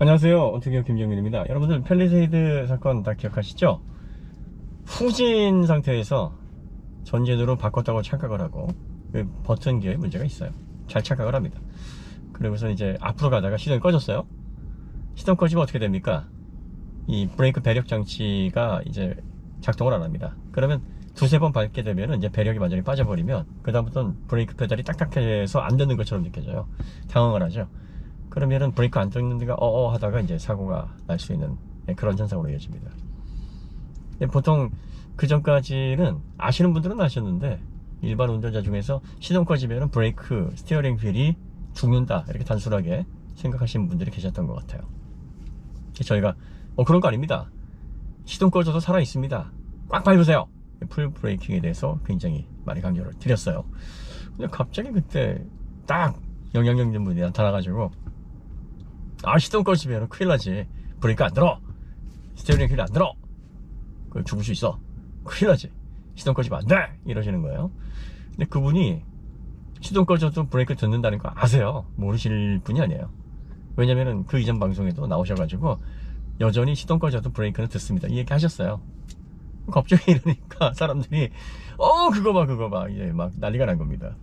안녕하세요. 어떻게요 김정민입니다. 여러분들 펠리세이드 사건 다 기억하시죠? 후진 상태에서 전진으로 바꿨다고 착각을 하고 그 버튼 기어에 문제가 있어요. 잘 착각을 합니다. 그러고서 이제 앞으로 가다가 시동이 꺼졌어요. 시동 꺼지면 어떻게 됩니까? 이 브레이크 배력 장치가 이제 작동을 안 합니다. 그러면 두세 번 밟게 되면 이제 배력이 완전히 빠져버리면 그 다음부터는 브레이크 페달이 딱딱해서 안 되는 것처럼 느껴져요. 당황을 하죠. 그러면은 브레이크 안 뜯는 데가 어어 하다가 이제 사고가 날 수 있는 네, 그런 현상으로 이어집니다. 근데 보통 그 전까지는 아시는 분들은 아셨는데 일반 운전자 중에서 시동 꺼지면은 브레이크, 스티어링 휠이 죽는다 이렇게 단순하게 생각하시는 분들이 계셨던 것 같아요. 그래서 저희가 어 그런 거 아닙니다. 시동 꺼져도 살아 있습니다. 꽉 밟으세요. 풀 브레이킹에 대해서 굉장히 많이 강조를 드렸어요. 근데 갑자기 그때 딱 영향력있는 분이 나타나가지고 아 시동 꺼지면 큰일 나지. 브레이크 안 들어. 스티어링 휠이 안 들어. 그 죽을 수 있어. 큰일 나지. 시동 꺼지면 안 돼! 이러시는 거예요. 근데 그분이 시동 꺼져도 브레이크 듣는다는 거 아세요? 모르실 분이 아니에요. 왜냐면은 그 이전 방송에도 나오셔가지고 여전히 시동 꺼져도 브레이크는 듣습니다. 이 얘기 하셨어요. 갑자기 이러니까 사람들이 어 그거 봐 그거 봐. 이제 막 난리가 난 겁니다.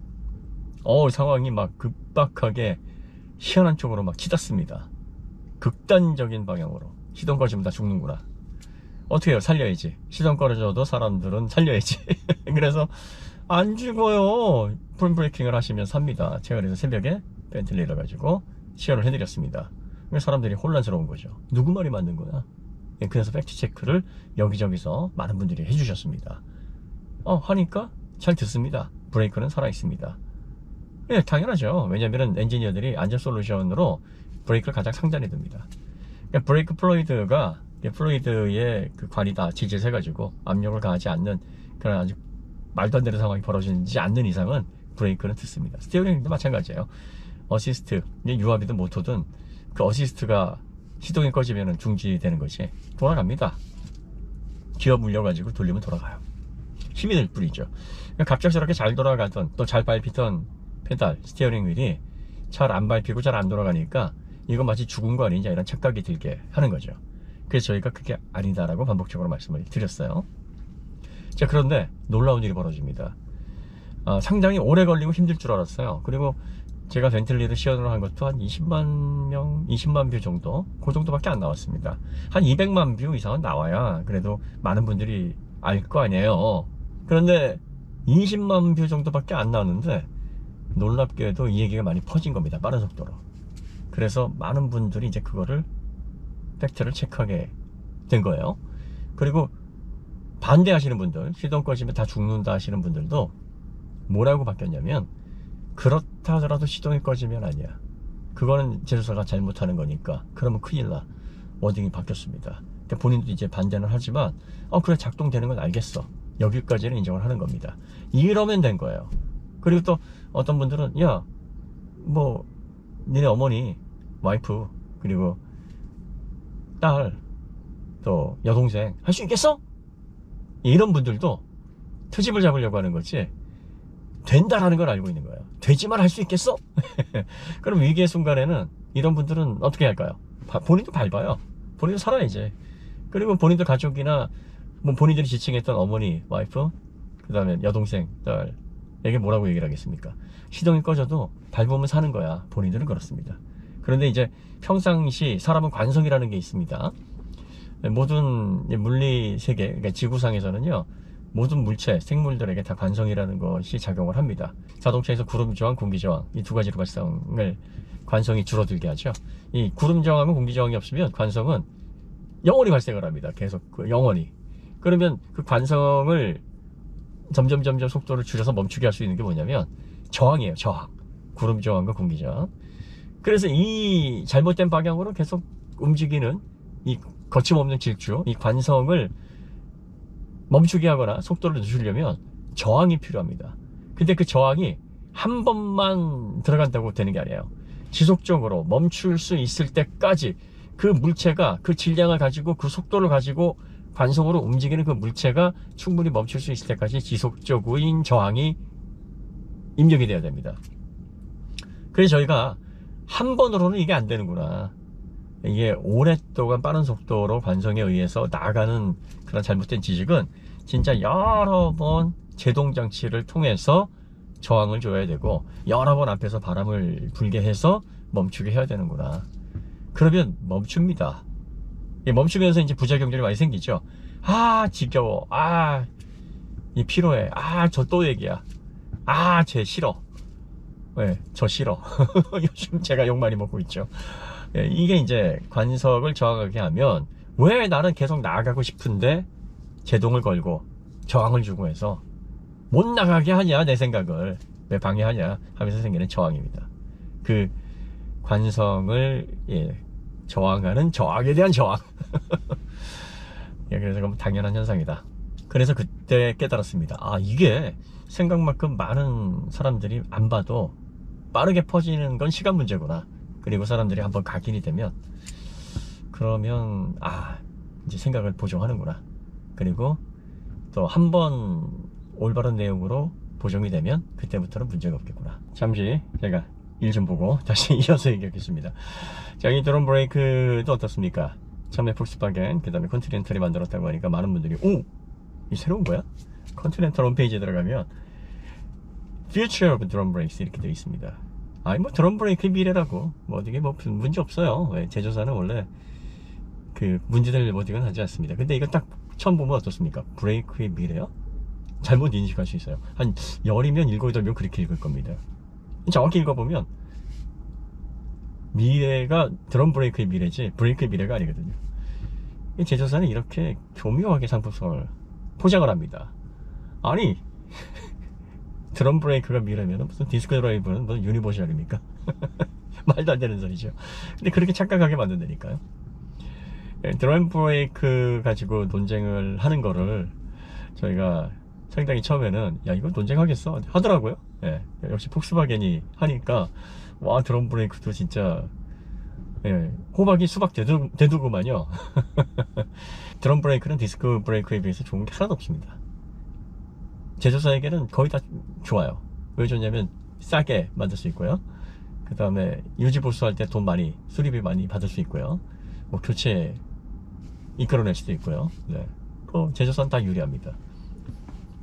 어 상황이 막 급박하게 희한한 쪽으로 막 치닫습니다. 극단적인 방향으로 시동 꺼지면 다 죽는구나. 어떻게 해요? 살려야지. 시동 꺼져도 사람들은 살려야지. 그래서 안 죽어요. 풀 브레이킹을 하시면 삽니다. 제가 그래서 새벽에 벤틀리를 가지고 시연을 해드렸습니다. 사람들이 혼란스러운 거죠. 누구 말이 맞는 거야? 예, 그래서 팩트 체크를 여기저기서 많은 분들이 해주셨습니다. 어 하니까 잘 듣습니다. 브레이크는 살아 있습니다. 예, 당연하죠. 왜냐면은 엔지니어들이 안전 솔루션으로 브레이크를 가장 상단에 둡니다. 그러니까 브레이크 플로이드가 플로이드의 그 관이다 지지해 가지고 압력을 가하지 않는 그런 아주 말도 안 되는 상황이 벌어지지 않는 이상은 브레이크는 듣습니다. 스티어링도 마찬가지예요. 어시스트, 유압이든 모터든 그 어시스트가 시동이 꺼지면 중지되는 것이 돌아갑니다. 기어 물려가지고 돌리면 돌아가요. 힘이 될 뿐이죠. 그러니까 갑작스럽게 잘 돌아가던 또 잘 밟히던 페달, 스티어링 휠이 잘 안 밟히고 잘 안 돌아가니까 이거 마치 죽은 거 아니냐 이런 착각이 들게 하는 거죠. 그래서 저희가 그게 아니다라고 반복적으로 말씀을 드렸어요. 자, 그런데 놀라운 일이 벌어집니다. 아, 상당히 오래 걸리고 힘들 줄 알았어요. 그리고 제가 벤틀리를 시연을 한 것도 한 20만 명, 20만 뷰 정도? 그 정도밖에 안 나왔습니다. 한 200만 뷰 이상은 나와야 그래도 많은 분들이 알 거 아니에요. 그런데 20만 뷰 정도밖에 안 나왔는데 놀랍게도 이 얘기가 많이 퍼진 겁니다. 빠른 속도로. 그래서 많은 분들이 이제 그거를 팩트를 체크하게 된 거예요. 그리고 반대하시는 분들, 시동 꺼지면 다 죽는다 하시는 분들도 뭐라고 바뀌었냐면 그렇다 하더라도 시동이 꺼지면 아니야. 그거는 제조사가 잘못하는 거니까 그러면 큰일 나. 워딩이 바뀌었습니다. 근데 본인도 이제 반대는 하지만 어 그래 작동되는 건 알겠어. 여기까지는 인정을 하는 겁니다. 이러면 된 거예요. 그리고 또 어떤 분들은 야 뭐 니네 어머니 와이프 그리고 딸 또 여동생 할 수 있겠어? 이런 분들도 트집을 잡으려고 하는 거지 된다라는 걸 알고 있는 거예요 되지만 할 수 있겠어? 그럼 위기의 순간에는 이런 분들은 어떻게 할까요? 바- 본인도 밟아요 본인도 살아야지 그리고 본인도 가족이나 뭐 본인들이 지칭했던 어머니 와이프 그 다음에 여동생 딸 에게 뭐라고 얘기를 하겠습니까? 시동이 꺼져도 밟으면 사는 거야. 본인들은 그렇습니다. 그런데 이제 평상시 사람은 관성이라는 게 있습니다. 모든 물리 세계, 그러니까 지구상에서는요, 모든 물체, 생물들에게 다 관성이라는 것이 작용을 합니다. 자동차에서 구름 저항, 공기 저항 이 두 가지로 발생을 관성이 줄어들게 하죠. 이 구름 저항하고 공기 저항이 없으면 관성은 영원히 발생을 합니다. 계속 그 영원히. 그러면 그 관성을 점점 점점 속도를 줄여서 멈추게 할 수 있는 게 뭐냐면 저항이에요 저항. 구름 저항과 공기 저항. 그래서 이 잘못된 방향으로 계속 움직이는 이 거침없는 질주 이 관성을 멈추게 하거나 속도를 늦추려면 저항이 필요합니다. 근데 그 저항이 한 번만 들어간다고 되는 게 아니에요. 지속적으로 멈출 수 있을 때까지 그 물체가 그 질량을 가지고 그 속도를 가지고 관성으로 움직이는 그 물체가 충분히 멈출 수 있을 때까지 지속적인 저항이 입력이 돼야 됩니다. 그래서 저희가 한 번으로는 이게 안 되는구나. 이게 오랫동안 빠른 속도로 관성에 의해서 나가는 그런 잘못된 지식은 진짜 여러 번 제동 장치를 통해서 저항을 줘야 되고 여러 번 앞에서 바람을 불게 해서 멈추게 해야 되는구나. 그러면 멈춥니다. 이 멈추면서 이제 부작용들이 많이 생기죠. 아 지겨워. 아 이 피로해. 아 저 또 얘기야. 아 쟤 싫어. 네, 저 싫어. 요즘 제가 욕 많이 먹고 있죠. 예, 이게 이제 관석을 저항하게 하면 왜 나는 계속 나아가고 싶은데 제동을 걸고 저항을 주고 해서 못 나가게 하냐 내 생각을 왜 방해하냐 하면서 생기는 저항입니다. 그 관성을 예, 저항하는 저항에 대한 저항. 예, 그래서 그건 당연한 현상이다. 그래서 그때 깨달았습니다. 아 이게 생각만큼 많은 사람들이 안 봐도 빠르게 퍼지는 건 시간 문제구나. 그리고 사람들이 한번 각인이 되면 그러면 아 이제 생각을 보정하는구나. 그리고 또 한 번 올바른 내용으로 보정이 되면 그때부터는 문제가 없겠구나. 잠시 제가 일 좀 보고 다시 이어서 얘기하겠습니다. 자, 이 드론 브레이크도 어떻습니까? 처음에 폭스바겐, 그 다음에 컨티넨탈이 만들었다고 하니까 많은 분들이 오! 이 새로운 거야? 컨티넨탈 홈페이지에 들어가면 Future of Drum Brakes 이렇게 되어 있습니다. 아니 뭐 드럼 브레이크의 미래라고 뭐 어디게 뭐 문제 없어요. 왜? 제조사는 원래 그 문제될 어디건 하지 않습니다. 근데 이거 딱 처음 보면 어떻습니까? 브레이크의 미래요? 잘못 인식할 수 있어요. 한 열이면 일곱 여덟 명 그렇게 읽을 겁니다. 정확히 읽어보면 미래가 드럼 브레이크의 미래지 브레이크의 미래가 아니거든요. 이 제조사는 이렇게 교묘하게 상품성을 포장을 합니다. 아니 드럼 브레이크가 미래면 무슨 디스크 드라이브는 무슨 유니버셜입니까? 말도 안 되는 소리죠. 근데 그렇게 착각하게 만든다니까요. 예, 드럼 브레이크 가지고 논쟁을 하는 거를 저희가 상당히 처음에는 야 이거 논쟁하겠어 하더라고요. 예, 역시 폭스바겐이 하니까 와 드럼 브레이크도 진짜 예, 호박이 수박 대두, 대두구만요. 드럼 브레이크는 디스크 브레이크에 비해서 좋은 게 하나도 없습니다. 제조사에게는 거의 다 좋아요. 왜 좋냐면 싸게 만들 수 있고요. 그 다음에 유지 보수할 때 돈 많이 수리비 많이 받을 수 있고요. 뭐 교체 이끌어낼 수도 있고요. 네. 그 제조사는 다 유리합니다.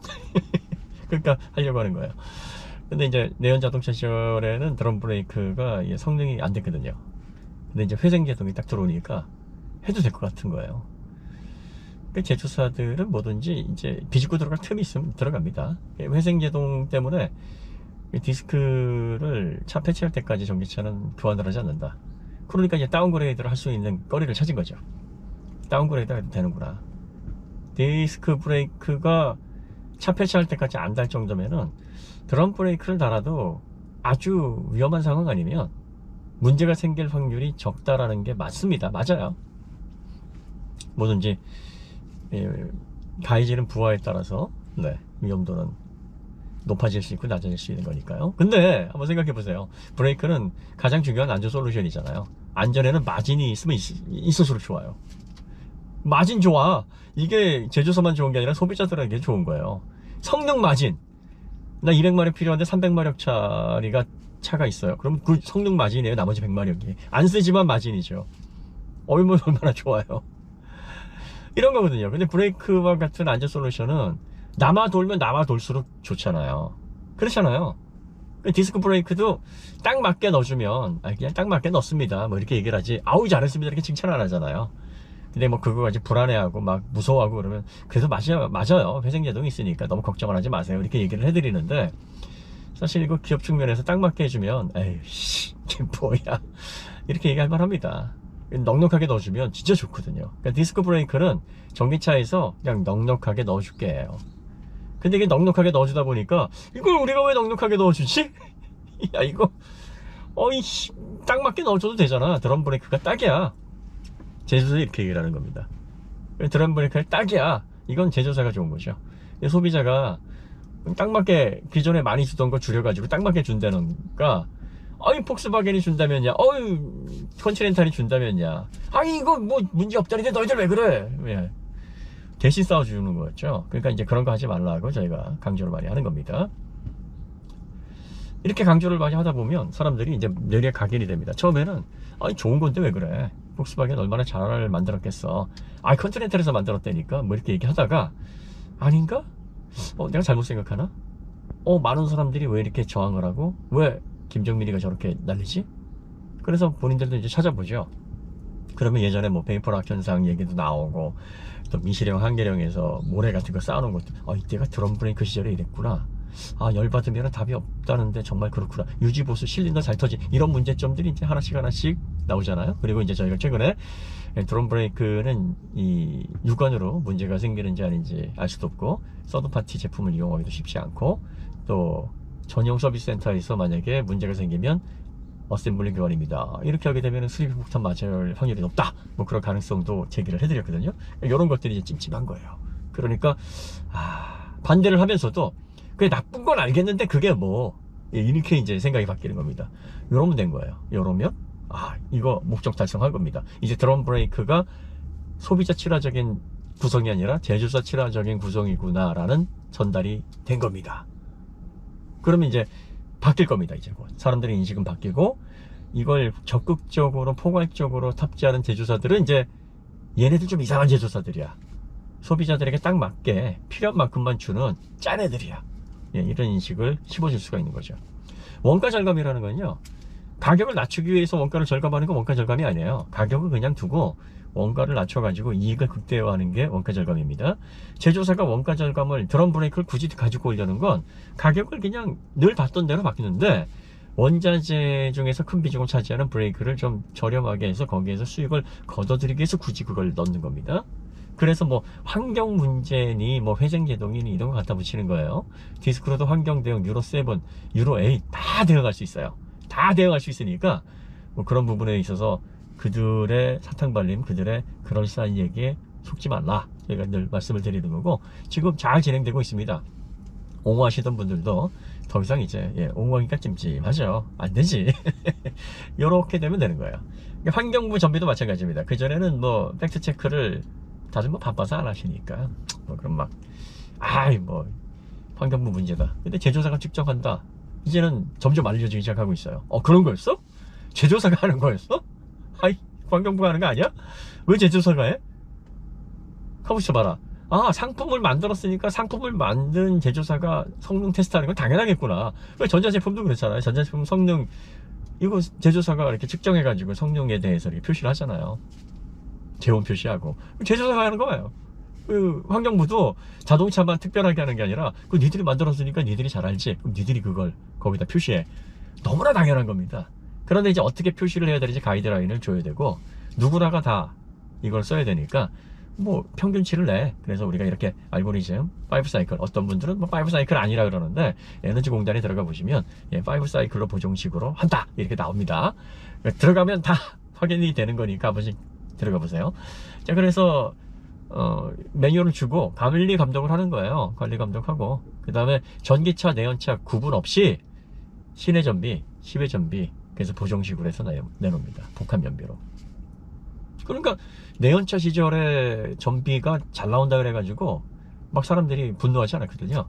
그러니까 하려고 하는 거예요. 근데 이제 내연 자동차 시절에는 드럼 브레이크가 성능이 안 됐거든요. 근데 이제 회생 제동이 딱 들어오니까 해도 될 것 같은 거예요. 그 제조사들은 뭐든지 이제 비집고 들어갈 틈이 있으면 들어갑니다. 회생 제동 때문에 이 디스크를 차 폐치할 때까지 전기차는 교환을 하지 않는다. 그러니까 이제 다운그레이드를 할 수 있는 거리를 찾은 거죠. 다운그레이드가 해도 되는구나. 디스크 브레이크가 차 폐치할 때까지 안 달 정도면은 드럼 브레이크를 달아도 아주 위험한 상황 아니면 문제가 생길 확률이 적다라는 게 맞습니다. 맞아요. 뭐든지 예, 가해지는 부하에 따라서 네, 위험도는 높아질 수 있고 낮아질 수 있는 거니까요. 근데 한번 생각해 보세요. 브레이크는 가장 중요한 안전 솔루션이잖아요. 안전에는 마진이 있으면 있, 을수록 좋아요. 마진 좋아. 이게 제조사만 좋은 게 아니라 소비자들에게 좋은 거예요. 성능 마진. 나 200마력 필요한데 300마력짜리가 차가 있어요. 그럼 그 성능 마진이에요. 나머지 100마력이. 안 쓰지만 마진이죠. 얼마나 얼마나 좋아요. 이런 거거든요. 근데 브레이크와 같은 안전 솔루션은 남아 돌면 남아 돌수록 좋잖아요. 그렇잖아요. 디스크 브레이크도 딱 맞게 넣어주면 아 그냥 딱 맞게 넣습니다. 뭐 이렇게 얘기를 하지. 아우 잘했습니다. 이렇게 칭찬 안 하잖아요. 근데 뭐 그거 가지고 불안해하고 막 무서워하고 그러면 그래도 맞아요. 맞아요. 회생제동이 있으니까 너무 걱정을 하지 마세요. 이렇게 얘기를 해드리는데 사실 이거 기업 측면에서 딱 맞게 해주면 에이씨 이게 뭐야 이렇게 얘기할 만합니다. 넉넉하게 넣어주면 진짜 좋거든요. 그러니까 디스크 브레이크는 전기차에서 그냥 넉넉하게 넣어줄게 해요. 근데 이게 넉넉하게 넣어주다 보니까 이걸 우리가 왜 넉넉하게 넣어주지? 야 이거 어이 딱 맞게 넣어줘도 되잖아. 드럼 브레이크가 딱이야. 제조사 이렇게 얘기를 하는 겁니다. 드럼 브레이크가 딱이야. 이건 제조사가 좋은 거죠. 소비자가 딱 맞게 기존에 많이 주던 거 줄여가지고 딱 맞게 준다는가 아이 폭스바겐이 준다면야 어이 컨티넨탈이 준다면야 아이 이거 뭐 문제 없다는데 너희들 왜 그래 예. 대신 싸워주는 거였죠 그러니까 이제 그런 거 하지 말라고 저희가 강조를 많이 하는 겁니다 이렇게 강조를 많이 하다 보면 사람들이 이제 뇌리에 각인이 됩니다. 처음에는 아니 좋은 건데 왜 그래? 폭스바겐 얼마나 잘 만들었겠어. 아 컨티넨탈에서 만들었다니까 뭐 이렇게 얘기하다가 아닌가? 어 내가 잘못 생각하나? 어 많은 사람들이 왜 이렇게 저항을 하고 왜 김정민이가 저렇게 난리지? 그래서 본인들도 이제 찾아보죠. 그러면 예전에 뭐 베이퍼락 현상 얘기도 나오고 또 미시령 한계령에서 모래 같은 거 쌓아놓은 것도 아 이때가 드럼 브레이크 시절에 이랬구나 아 열받으면 답이 없다는데 정말 그렇구나 유지보수 실린더 잘 터지 이런 문제점들이 이제 하나씩 하나씩 나오잖아요 그리고 이제 저희가 최근에 드럼 브레이크는 이 육안으로 문제가 생기는지 아닌지 알 수도 없고 서드파티 제품을 이용하기도 쉽지 않고 또 전용 서비스 센터에서 만약에 문제가 생기면 어셈블링 교환입니다. 이렇게 하게 되면 수입 폭탄 맞을 확률이 높다. 뭐 그런 가능성도 제기를 해드렸거든요. 이런 것들이 이제 찜찜한 거예요. 그러니까 아, 반대를 하면서도 그게 나쁜 건 알겠는데 그게 뭐 예, 이렇게 이제 생각이 바뀌는 겁니다. 이러면 된 거예요. 이러면 아 이거 목적 달성할 겁니다. 이제 드럼 브레이크가 소비자 친화적인 구성이 아니라 제조사 친화적인 구성이구나라는 전달이 된 겁니다. 그러면 이제 바뀔 겁니다. 이제 곧 사람들의 인식은 바뀌고 이걸 적극적으로 포괄적으로 탑재하는 제조사들은 이제 얘네들 좀 이상한 제조사들이야. 소비자들에게 딱 맞게 필요한 만큼만 주는 짠 애들이야. 예, 이런 인식을 심어줄 수가 있는 거죠. 원가 절감이라는 건요. 가격을 낮추기 위해서 원가를 절감하는 건 원가 절감이 아니에요. 가격을 그냥 두고 원가를 낮춰가지고 이익을 극대화하는 게 원가 절감입니다. 제조사가 원가 절감을 드럼 브레이크를 굳이 가지고 오려는 건 가격을 그냥 늘 받던 대로 바뀌는데 원자재 중에서 큰 비중을 차지하는 브레이크를 좀 저렴하게 해서 거기에서 수익을 걷어들이기 위해서 굳이 그걸 넣는 겁니다. 그래서 뭐 환경 문제니 뭐 회생 제동이니 이런 거 갖다 붙이는 거예요. 디스크로도 환경 대응 유로 7, 유로 8 다 대응할 수 있어요. 다 대응할 수 있으니까 뭐 그런 부분에 있어서 그들의 사탕 발림, 그들의 그럴싸한 얘기에 속지 말라. 제가 늘 말씀을 드리는 거고 지금 잘 진행되고 있습니다. 옹호하시던 분들도 더 이상 이제 예, 옹호하기가 찜찜하죠. 안 되지. 이렇게 되면 되는 거예요. 그러니까 환경부 전비도 마찬가지입니다. 그 전에는 뭐 팩트 체크를 다들 뭐 바빠서 안 하시니까 뭐 그럼 막 아이 뭐 환경부 문제다. 근데 제조사가 측정한다. 이제는 점점 알려지기 시작하고 있어요. 어 그런 거였어? 제조사가 하는 거였어? 아이 환경부가 하는 거 아니야? 왜 제조사가 해? 가고 있어봐라. 아 상품을 만들었으니까 상품을 만든 제조사가 성능 테스트하는 건 당연하겠구나. 왜 전자제품도 그렇잖아요. 전자제품 성능 이거 제조사가 이렇게 측정해 가지고 성능에 대해서 이렇게 표시를 하잖아요. 재원 표시하고 제조사가 하는 거예요. 그 환경부도 자동차만 특별하게 하는 게 아니라 그 니들이 만들었으니까 니들이 잘 알지. 그럼 니들이 그걸 거기다 표시해. 너무나 당연한 겁니다. 그런데 이제 어떻게 표시를 해야 되는지 가이드라인을 줘야 되고 누구나가 다 이걸 써야 되니까 뭐 평균치를 내. 그래서 우리가 이렇게 알고리즘, 파이브 사이클 어떤 분들은 뭐 파이브 사이클 아니라 그러는데 에너지 공단에 들어가 보시면 예, 파이브 사이클로 보정식으로 한다 이렇게 나옵니다. 들어가면 다 확인이 되는 거니까 한 번씩 들어가 보세요. 자 그래서 어, 매뉴얼을 주고 관리 감독을 하는 거예요. 관리 감독하고 그 다음에 전기차, 내연차 구분 없이 시내 전비, 시외 전비 그래서 보정식으로 해서 내, 내놓습니다. 복합 연비로. 그러니까 내연차 시절에 전비가 잘 나온다 그래가지고 막 사람들이 분노하지 않았거든요.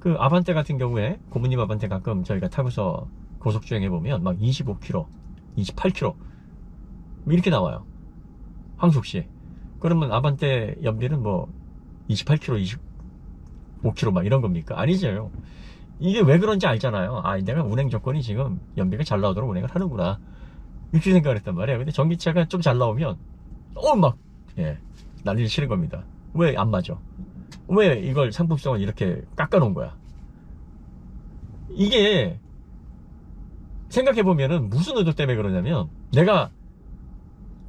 그 아반떼 같은 경우에 고모님 아반떼 가끔 저희가 타고서 고속 주행해 보면 막 25km, 28km 뭐 이렇게 나와요. 황숙시. 그러면 아반떼 연비는 뭐 28km, 25km 막 이런 겁니까? 아니죠. 이게 왜 그런지 알잖아요. 아, 내가 운행 조건이 지금 연비가 잘 나오도록 운행을 하는구나. 이렇게 생각을 했단 말이에요. 근데 전기차가 좀 잘 나오면, 어, 막, 예, 난리를 치는 겁니다. 왜 안 맞아? 왜 이걸 상품성을 이렇게 깎아놓은 거야? 이게, 생각해보면은 무슨 의도 때문에 그러냐면, 내가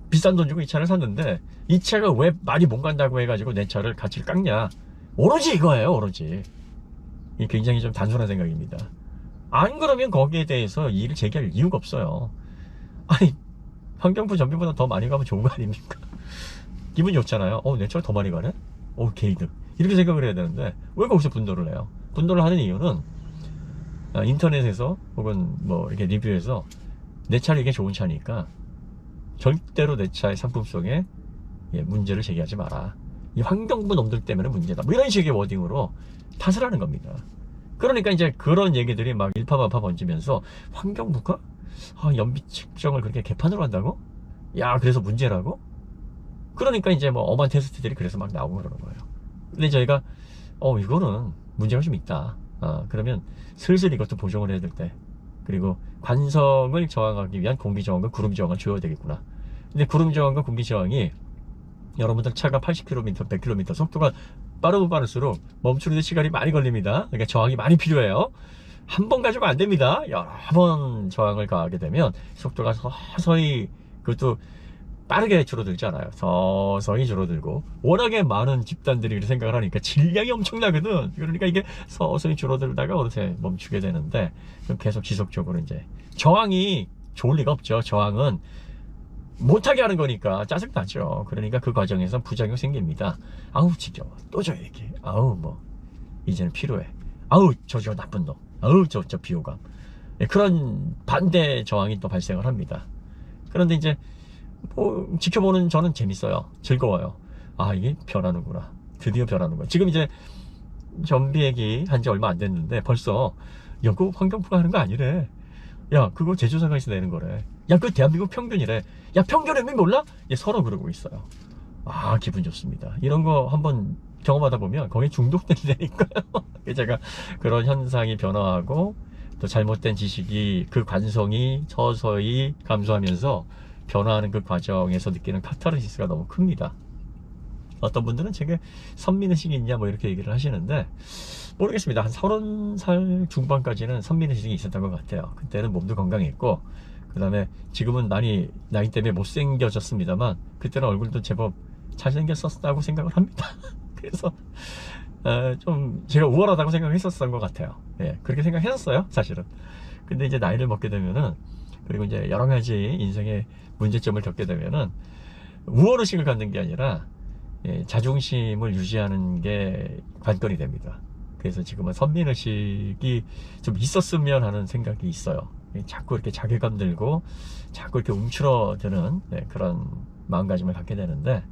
비싼 돈 주고 이 차를 샀는데, 이 차가 왜 많이 못 간다고 해가지고 내 차를 가치를 깎냐? 오로지 이거예요, 오로지. 이 굉장히 좀 단순한 생각입니다. 안 그러면 거기에 대해서 이의를 제기할 이유가 없어요. 아니, 환경부 전비보다 더 많이 가면 좋은 거 아닙니까? 기분이 좋잖아요. 어, 내 차가 더 많이 가네? 어, 게이득. 이렇게 생각을 해야 되는데, 왜 거기서 분노를 해요? 분노를 하는 이유는, 아, 인터넷에서 혹은 뭐 이렇게 리뷰에서 내 차는 이게 좋은 차니까 절대로 내 차의 상품성에 예, 문제를 제기하지 마라. 이 환경부 놈들 때문에 문제다. 뭐 이런 식의 워딩으로 탓을 하는 겁니다. 그러니까 이제 그런 얘기들이 막 일파만파 번지면서 환경부가 아, 연비 측정을 그렇게 개판으로 한다고? 야, 그래서 문제라고? 그러니까 이제 뭐 엄한 테스트들이 그래서 막 나오고 그러는 거예요. 근데 저희가 어 이거는 문제가 좀 있다. 아, 그러면 슬슬 이것도 보정을 해야 될 때. 그리고 관성을 저항하기 위한 공기 저항과 구름 저항을 줘야 되겠구나. 근데 구름 저항과 공기 저항이 여러분들 차가 80km, 100km 속도가 빠르면 빠를수록 멈추는데 시간이 많이 걸립니다. 그러니까 저항이 많이 필요해요. 한 번 가지고 안 됩니다. 여러 번 저항을 가하게 되면 속도가 서서히 그것도 빠르게 줄어들잖아요. 서서히 줄어들고 워낙에 많은 집단들이 이렇게 생각을 하니까 질량이 엄청나거든. 그러니까 이게 서서히 줄어들다가 어느새 멈추게 되는데 계속 지속적으로 이제 저항이 좋을 리가 없죠. 저항은 못하게 하는 거니까 짜증나죠. 그러니까 그 과정에서 부작용 생깁니다. 아우 지겨워. 또 저 얘기. 아우 뭐 이제는 필요해. 아우 저저 나쁜 놈. 아우 저저 비호감. 예, 그런 반대 저항이 또 발생을 합니다. 그런데 이제 뭐 지켜보는 저는 재밌어요. 즐거워요. 아 이게 변하는구나. 드디어 변하는구나. 지금 이제 전비 얘기 한지 얼마 안 됐는데 벌써 야 그거 환경부가 하는 거 아니래. 야 그거 제조사가에서 내는 거래. 야 그 대한민국 평균이래. 야 평균이면 몰라? 예, 서로 그러고 있어요. 아 기분 좋습니다. 이런 거 한번 경험하다 보면 거기 중독된다니까요. 제가 그런 현상이 변화하고 또 잘못된 지식이 그 관성이 서서히 감소하면서 변화하는 그 과정에서 느끼는 카타르시스가 너무 큽니다. 어떤 분들은 제게 선민의식이 있냐 뭐 이렇게 얘기를 하시는데 모르겠습니다. 한 30살 중반까지는 선민의식이 있었던 것 같아요. 그때는 몸도 건강했고 그 다음에 지금은 많이 나이 때문에 못생겨졌습니다만 그때는 얼굴도 제법 잘생겼었다고 생각을 합니다. 그래서 어, 좀 제가 우월하다고 생각했었던 것 같아요. 예, 그렇게 생각했었어요, 사실은. 근데 이제 나이를 먹게 되면은 그리고 이제 여러 가지 인생의 문제점을 겪게 되면은 우월의식을 갖는 게 아니라 예, 자존심을 유지하는 게 관건이 됩니다. 그래서 지금은 선민의식이 좀 있었으면 하는 생각이 있어요. 예, 자꾸 이렇게 자괴감 들고 자꾸 이렇게 움츠러드는 네, 그런 마음가짐을 갖게 되는데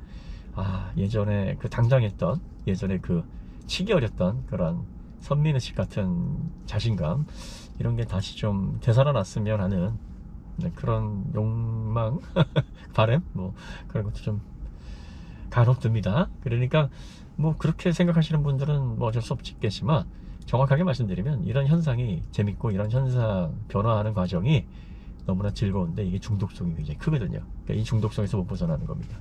아 예전에 그 당당했던 예전에 그 치기 어렸던 그런 선민의식 같은 자신감 이런 게 다시 좀 되살아났으면 하는 네, 그런 욕망 바램 뭐 그런 것도 좀 간혹 듭니다. 그러니까 뭐 그렇게 생각하시는 분들은 뭐 어쩔 수 없겠지만 정확하게 말씀드리면 이런 현상이 재밌고 이런 현상 변화하는 과정이 너무나 즐거운데 이게 중독성이 굉장히 크거든요. 그러니까 이 중독성에서 못 벗어나는 겁니다.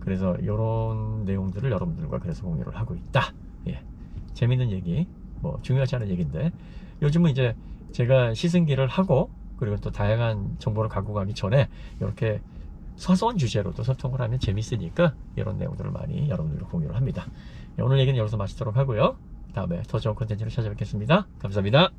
그래서 이런 내용들을 여러분들과 그래서 공유를 하고 있다. 예. 재밌는 얘기, 뭐 중요하지 않은 얘기인데 요즘은 이제 제가 시승기를 하고 그리고 또 다양한 정보를 갖고 가기 전에 이렇게 사소한 주제로도 소통을 하면 재밌으니까 이런 내용들을 많이 여러분들과 공유를 합니다. 예, 오늘 얘기는 여기서 마치도록 하고요. 다음에 더 좋은 콘텐츠로 찾아뵙겠습니다. 감사합니다.